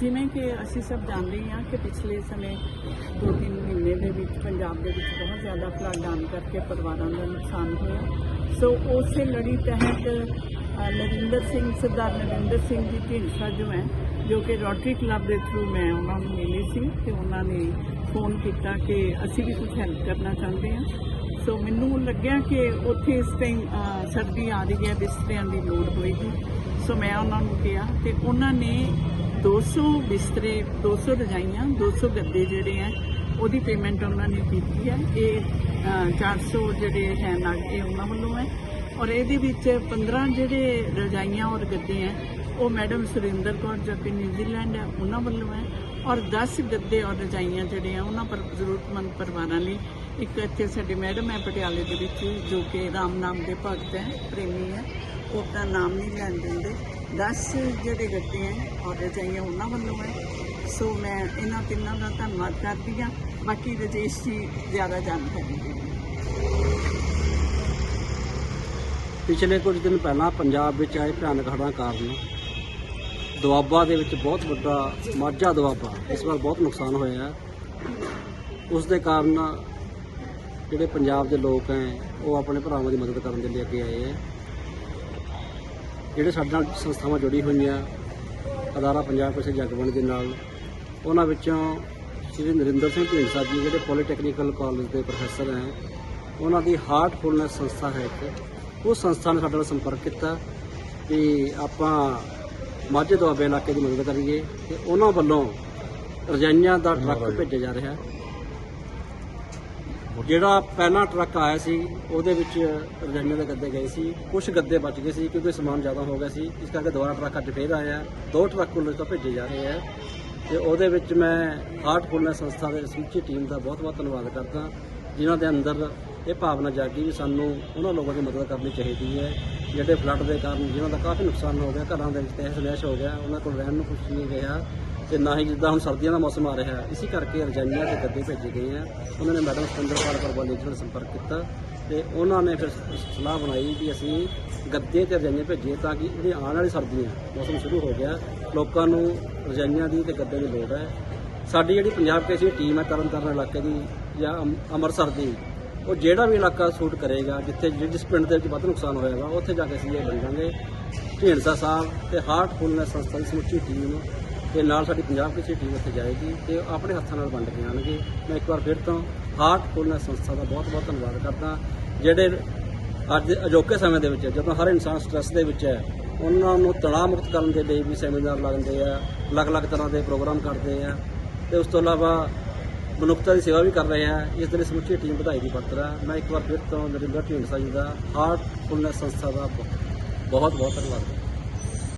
ਜਿਵੇਂ ਕਿ ਅਸੀਂ ਸਭ ਜਾਣਦੇ ਹਾਂ ਕਿ ਪਿਛਲੇ ਸਮੇਂ ਦੋ ਤਿੰਨ ਮਹੀਨੇ ਦੇ ਵਿੱਚ ਪੰਜਾਬ ਦੇ ਵਿੱਚ ਬਹੁਤ ਜ਼ਿਆਦਾ ਫਲੱਡ ਆਉਣ ਕਰਕੇ ਪਰਿਵਾਰਾਂ ਦਾ ਨੁਕਸਾਨ ਹੋਇਆ। ਸੋ ਉਸੇ ਲੜੀ ਤਹਿਤ ਨਰਿੰਦਰ ਸਿੰਘ, ਸਰਦਾਰ ਨਰਿੰਦਰ ਸਿੰਘ ਜੀ ਢੀਂਡਸਾ ਜੋ ਹੈ, ਜੋ ਕਿ ਰੋਟਰੀ ਕਲੱਬ ਦੇ ਥਰੂ ਮੈਂ ਉਹਨਾਂ ਨੂੰ ਮਿਲੀ ਸੀ ਤੇ ਉਹਨਾਂ ਨੇ ਫੋਨ ਕੀਤਾ ਕਿ ਅਸੀਂ ਵੀ ਕੁਝ ਹੈਲਪ ਕਰਨਾ ਚਾਹੁੰਦੇ ਹਾਂ। ਸੋ ਮੈਨੂੰ ਲੱਗਿਆ ਕਿ ਉੱਥੇ ਇਸ ਟਾਈਮ ਸਰਦੀ ਆ ਰਹੀ ਹੈ, ਬਿਸਤਰਿਆਂ ਦੀ ਲੋੜ ਹੋਏਗੀ। ਸੋ ਮੈਂ ਉਹਨਾਂ ਨੂੰ ਕਿਹਾ ਤੇ ਉਹਨਾਂ ਨੇ 200 ਬਿਸਤਰੇ 200 ਰਜਾਈਆਂ 200 ਗੱਦੇ ਜਿਹੜੇ ਆ ਉਹਦੀ ਪੇਮੈਂਟ ਉਹਨਾਂ ਨੇ ਕੀਤੀ ਹੈ ਇਹ ਅ, 400 ਜਿਹੜੇ ਹੈ ਨਗ ਇਹ ਉਹਨਾਂ ਵੱਲੋਂ ਹੈ ਔਰ ਇਹਦੇ ਵਿੱਚ 15 ਜਿਹੜੇ ਰਜਾਈਆਂ ਔਰ ਗੱਦੇ ਹੈ ਉਹ ਮੈਡਮ ਸੁਰਿੰਦਰ ਕੌਰ ਜੋ ਕਿ ਨਿਊਜ਼ੀਲੈਂਡ ਹੈ ਉਹਨਾਂ ਵੱਲੋਂ ਹੈ ਔਰ 10 ਗੱਦੇ ਔਰ ਰਜਾਈਆਂ ਜਿਹੜੇ ਆ ਉਹਨਾਂ ਪਰ ਜ਼ਰੂਰਤਮੰਦ ਪਰਿਵਾਰਾਂ ਲਈ ਇੱਕ ਇੱਥੇ ਸਾਡੇ ਮੈਡਮ ਹੈ ਪਟਿਆਲੇ ਦੇ ਵਿੱਚ ਜੋ ਕਿ ਰਾਮ ਨਾਮ ਦੇ ਭਗਤ ਹੈ ਪ੍ਰੇਮੀ ਹੈ ਉਹ ਆਪਣਾ ਨਾਮ ਨਹੀਂ ਲੈਣ ਦਿੰਦੇ। 10 ਜਿਹੜੇ ਗੱਦੇ ਹੈ ਔਰ ਰਜਾਈਆਂ ਉਹਨਾਂ ਵੱਲੋਂ ਹੈ। ਸੋ ਮੈਂ ਇਹਨਾਂ ਤਿੰਨਾਂ ਦਾ ਧੰਨਵਾਦ ਕਰਦੀ ਹਾਂ। ਬਾਕੀ ਰਜੇਸ਼ ਜੀ ਜ਼ਿਆਦਾ ਜਾਣਕਾਰੀ ਦੇਣਗੇ ਪਿਛਲੇ ਕੁਝ ਦਿਨ ਪਹਿਲਾਂ ਪੰਜਾਬ ਵਿੱਚ ਆਏ ਭਿਆਨਕ ਹੜ੍ਹਾਂ ਕਾਰਨ ਦੁਆਬਾ ਦੇ ਵਿੱਚ ਬਹੁਤ ਵੱਡਾ ਮਾਝਾ ਦੁਆਬਾ, ਇਸ ਵਾਰ ਬਹੁਤ ਨੁਕਸਾਨ ਹੋਇਆ ਹੈ। ਉਸ ਦੇ ਕਾਰਨ ਜਿਹੜੇ ਪੰਜਾਬ ਦੇ ਲੋਕ ਹੈ, ਉਹ ਆਪਣੇ ਭਰਾਵਾਂ ਦੀ ਮਦਦ ਕਰਨ ਦੇ ਲਈ ਅੱਗੇ ਆਏ ਹੈ। ਜਿਹੜੇ ਸਾਡੇ ਨਾਲ ਸੰਸਥਾਵਾਂ ਜੁੜੀ ਹੋਈਆਂ ਅਦਾਰਾ ਪੰਜਾਬ ਕਿਸੇ ਜਗਬਣ ਦੇ ਨਾਲ ਉਹਨਾਂ ਵਿੱਚੋਂ ਸ਼੍ਰੀ ਨਰਿੰਦਰ ਸਿੰਘ ਢੀਂਡਸਾ ਜੀ ਜਿਹੜੇ ਪੋਲੀਟੈਕਨੀਕਲ ਕਾਲਜ ਦੇ ਪ੍ਰੋਫੈਸਰ ਹੈ ਉਹਨਾਂ ਦੀ ਹਾਰਟਫੁਲਨੈਸ ਸੰਸਥਾ ਹੈ ਇੱਕ। ਉਸ ਸੰਸਥਾ ਨੇ ਸਾਡੇ ਨਾਲ ਸੰਪਰਕ ਕੀਤਾ ਕਿ ਆਪਾਂ ਮਾਝੇ ਦੁਆਬੇ ਇਲਾਕੇ ਦੀ ਮਦਦ ਕਰੀਏ ਤੇ ਉਹਨਾਂ ਵੱਲੋਂ ਰਜਾਈਆਂ ਦਾ ਟਰੱਕ ਭੇਜਿਆ ਜਾ ਰਿਹਾ। ਹੈ ਜਿਹੜਾ ਪਹਿਲਾ ਟਰੱਕ ਆਇਆ ਸੀ, ਉਹਦੇ ਵਿੱਚ ਰਜਾਈਆਂ ਦੇ ਗੱਦੇ ਗਏ ਸੀ ਕੁਝ ਗੱਦੇ ਬਚ ਗਏ ਸੀ ਕਿਉਂਕਿ ਸਮਾਨ ਜ਼ਿਆਦਾ ਹੋ ਗਿਆ ਸੀ। ਇਸ ਕਰਕੇ ਦੁਬਾਰਾ ਟਰੱਕ ਅੱਜ ਫੇਰ ਆਇਆ। ਦੋ ਟਰੱਕ ਕੁੱਲ ਤੋਂ ਭੇਜੇ ਜਾ ਰਹੇ ਆ ਤੇ ਉਹਦੇ ਵਿੱਚ ਮੈਂ ਹਾਰਟਫੁਲਨੈਸ ਸੰਸਥਾ ਦੇ ਸਮੁੱਚੀ ਟੀਮ ਦਾ ਬਹੁਤ ਬਹੁਤ ਧੰਨਵਾਦ ਕਰਦਾ, ਜਿਨ੍ਹਾਂ ਦੇ ਅੰਦਰ ਇਹ ਭਾਵਨਾ ਜਾਗੀ ਵੀ ਸਾਨੂੰ ਉਹਨਾਂ ਲੋਕਾਂ ਦੀ ਮਦਦ ਕਰਨੀ ਚਾਹੀਦੀ ਹੈ, ਜਿਹੜੇ ਫਲੱਡ ਦੇ ਕਾਰਨ ਜਿਨ੍ਹਾਂ ਦਾ ਕਾਫੀ ਨੁਕਸਾਨ ਹੋ ਗਿਆ, ਘਰਾਂ ਦੇ ਵਿੱਚ ਤਹਿਸ ਨਹਿਸ ਹੋ ਗਿਆ, ਉਹਨਾਂ ਕੋਲ ਰਹਿਣ ਨੂੰ ਕੁਝ ਨਹੀਂ ਰਿਹਾ। ਤੇ ਨਾ ਹੀ ਜਿੱਦਾਂ ਹੁਣ ਸਰਦੀਆਂ ਦਾ ਮੌਸਮ ਆ ਰਿਹਾ ਹੈ, ਇਸੇ ਕਰਕੇ ਰਜਾਈਆਂ ਤੇ ਗੱਦੇ ਭੇਜੇ ਗਏ ਆ। ਉਹਨਾਂ ਨੇ ਮੈਡਮ ਸਤਿੰਦਰਪਾਲ ਪਾਲ ਪਰਵਾਲੀ ਜੀ ਨਾਲ ਸੰਪਰਕ ਕੀਤਾ ਤੇ ਉਹਨਾਂ ਨੇ ਫਿਰ ਸਲਾਹ ਬਣਾਈ ਕਿ ਅਸੀਂ ਗੱਦੇ ਤੇ ਰਜਾਈਆਂ ਭੇਜੀਏ ਤਾਂ ਕਿ ਜਿਹੜੀ ਆਉਣ ਵਾਲੀ ਸਰਦੀਆਂ, ਮੌਸਮ ਸ਼ੁਰੂ ਹੋ ਗਿਆ, ਲੋਕਾਂ ਨੂੰ ਰਜਾਈਆਂ ਦੀ ਤੇ ਗੱਦੇ ਦੀ ਲੋੜ ਹੈ। ਸਾਡੀ ਜਿਹੜੀ ਪੰਜਾਬ ਕੇਸੀ ਟੀਮ ਹੈ ਤਰਨਤਾਰਨ ਇਲਾਕੇ ਦੀ ਜਾਂ ਅੰਮ- ਅੰਮ੍ਰਿਤਸਰ ਦੀ, ਉਹ ਜਿਹੜਾ ਵੀ ਇਲਾਕਾ ਸੂਟ ਕਰੇਗਾ, ਜਿੱਥੇ ਜਿਸ ਪਿੰਡ ਦੇ ਵਿੱਚ ਵੱਧ ਨੁਕਸਾਨ ਹੋਏਗਾ ਉੱਥੇ ਜਾ ਕੇ ਅਸੀਂ ਇਹ ਵੰਡਾਂਗੇ ਢੀਂਡਸਾ ਸਾਹਿਬ ਤੇ ਹਾਰਟਫੁਲਨੈਸ ਸੰਸਥਾ ਦੀ ਸਮੁੱਚੀ ਟੀਮ ਤੇ ਨਾਲ ਸਾਡੀ ਪੰਜਾਬ ਕਿਸੇ ਟੀਮ ਉੱਥੇ ਜਾਏਗੀ ਤੇ ਆਪਣੇ ਹੱਥਾਂ ਨਾਲ ਵੰਡ ਕੇ ਆਣਗੇ ਮੈਂ ਇੱਕ ਵਾਰ ਫਿਰ ਤੋਂ ਹਾਰਟ ਹਾਰਟਫੁਲਨੈਸ ਸੰਸਥਾ ਦਾ ਬਹੁਤ ਬਹੁਤ ਧੰਨਵਾਦ ਕਰਦਾ। ਜਿਹੜੇ ਅੱਜ ਅਜੋਕੇ ਸਮੇਂ ਦੇ ਵਿੱਚ ਜਦੋਂ ਹਰ ਇਨਸਾਨ ਸਟ੍ਰੈਸ ਦੇ ਵਿੱਚ ਹੈ, ਉਹਨਾਂ ਨੂੰ ਤਣਾਅ ਮੁਕਤ ਕਰਨ ਦੇ ਲਈ ਵੀ ਸੈਮੀਨਾਰ ਲੱਗਦੇ ਆ ਅਲੱਗ-ਅਲੱਗ ਤਰ੍ਹਾਂ ਦੇ ਪ੍ਰੋਗਰਾਮ ਕਰਦੇ ਆ ਤੇ ਉਸ ਤੋਂ ਇਲਾਵਾ ਮਨੁੱਖਤਾ ਦੀ ਸੇਵਾ ਵੀ ਕਰ ਰਹੇ ਆ। ਇਸ ਦੇ ਲਈ ਸਮੁੱਚੀ ਟੀਮ ਵਧਾਈ ਦੀ ਪਾਤਰ ਹੈ ਮੈਂ ਇੱਕ ਵਾਰ ਫਿਰ ਤੋਂ ਨਰਿੰਦਰ ਢੀਂਡਸਾ ਜੀ ਦਾ ਹਾਰਟ ਫੁੱਲਨੈਸ ਸੰਸਥਾ ਦਾ ਬਹੁਤ ਬਹੁਤ ਧੰਨਵਾਦ। ਕਰਦਾ